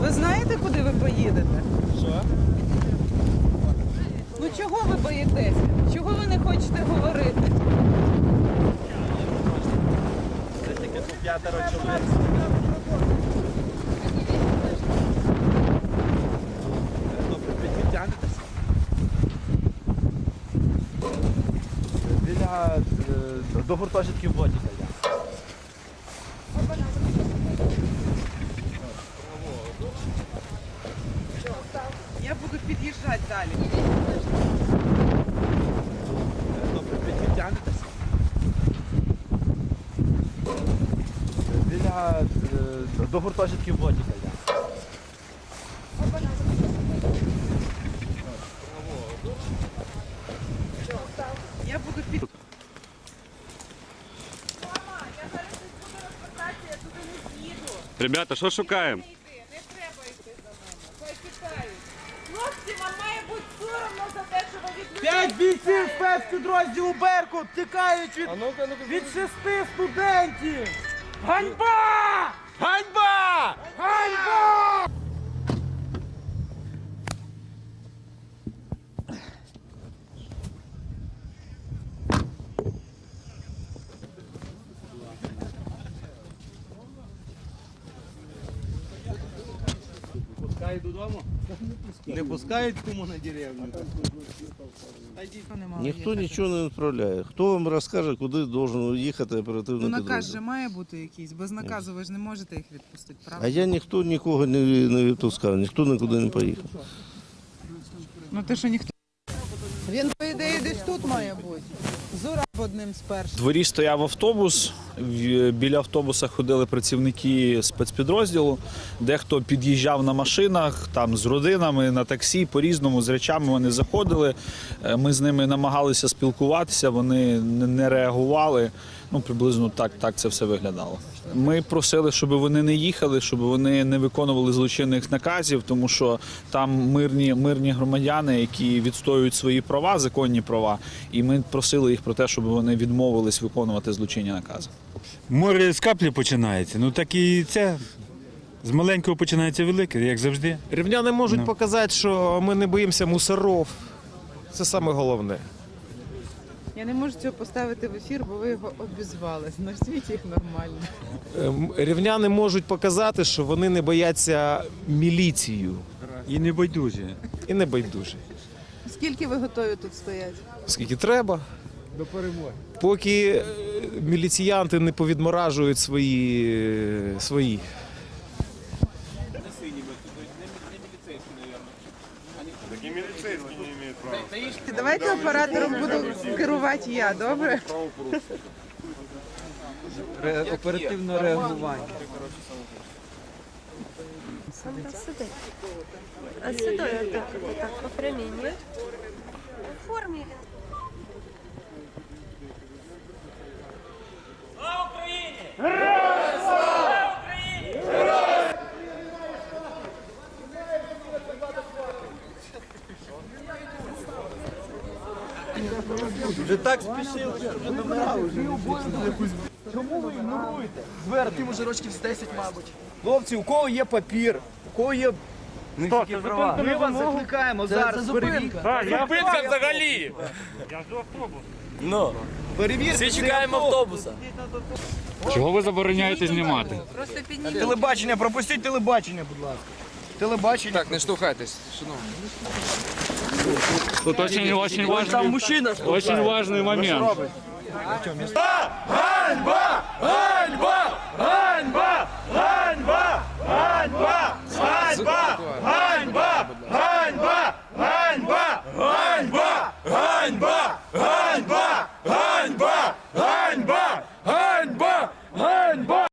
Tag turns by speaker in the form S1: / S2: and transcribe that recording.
S1: Ви знаєте, куди ви поїдете?
S2: Що?
S1: Ну чого ви боїтеся? Чого ви не хочете говорити?
S2: Це тільки по п'ятеро чоловік. Добре, підтягнетеся? Біля е, до гуртожитків Бодіка я.
S1: Я буду під'їжджати далі.
S2: Добре, ви підтягнетеся? Біля е, до гуртожитків Бодіка я.
S1: Я буду під...
S3: Ребята, що шукаємо?
S1: Не треба йти за мене. Хай питають. Хлопці, вам має бути соромно за те, що ви від людей...
S4: П'ять бійців спецпідрозділу Беркут тікають від, від шести студентів! Ганьба! Ганьба! Ганьба!
S5: Не пускають кому на деревню.
S6: Ніхто нічого не відправляє. Хто вам розкаже, куди должен їхати оперативно
S1: Ну наказ же має бути якийсь. Без наказу ви ж не можете їх відпустити,
S6: А я ніхто нікого не, не відпускав, ніхто нікуди не поїхав.
S1: Ну те, що ніхто... Він, по ідеї, десь тут має бути. Зураб одним з
S7: В
S1: перших.
S7: дворі стояв автобус. В- Біля автобуса ходили працівники спецпідрозділу. Дехто під'їжджав на машинах, там з родинами, на таксі, по-різному, з речами вони заходили. Е, Ми з ними намагалися спілкуватися, вони не реагували. Ну, приблизно так, так це все виглядало. Ми просили, щоб вони не їхали, щоб вони не виконували злочинних наказів, тому що там мирні, мирні громадяни, які відстоюють свої права, законні права. І ми просили їх про те, щоб вони відмовились виконувати злочинні накази.
S8: Море з каплі починається. Ну так і це. З маленького починається велике, як завжди.
S9: Рівняни можуть
S8: Ну.
S9: показати, що ми не боїмося мусоров. Це саме головне.
S1: Я не можу цього поставити в ефір, бо ви його обізвали. Назвіть їх нормально.
S9: Ем, Рівняни можуть показати, що вони не бояться міліцію
S8: І не байдуже.
S9: і не байдужі.
S1: Скільки ви готові тут стояти?
S9: Скільки треба. До перемоги. Поки е, міліціянти не повідморажують свої. Е, права.
S1: Давайте оператором буду керувати я, добре?
S4: Оперативне реагування.
S10: Сюди. А сюди отак, отак, по прямій, ні? У формі.
S4: Вже так спішили, що вже домирали. Чому ви ігноруєте? Звернення. мужирочків з 10, мабуть. Хлопці, у кого є папір, у кого є
S8: це?
S4: Ми вас закликаємо зараз. Перевірка.
S8: Зупинка взагалі!
S4: Я Ну. Перевірка. Всі чекаємо автобуса.
S3: Чого ви забороняєте знімати?
S1: Просто підніміть.
S4: Телебачення, пропустіть телебачення, будь ласка. Телебачення. Так,
S5: Не штовхайтесь, шановні.
S3: Тут очень, очень важный,
S4: мужчина.
S3: очень важный момент.
S4: Ганьба! Ганьба!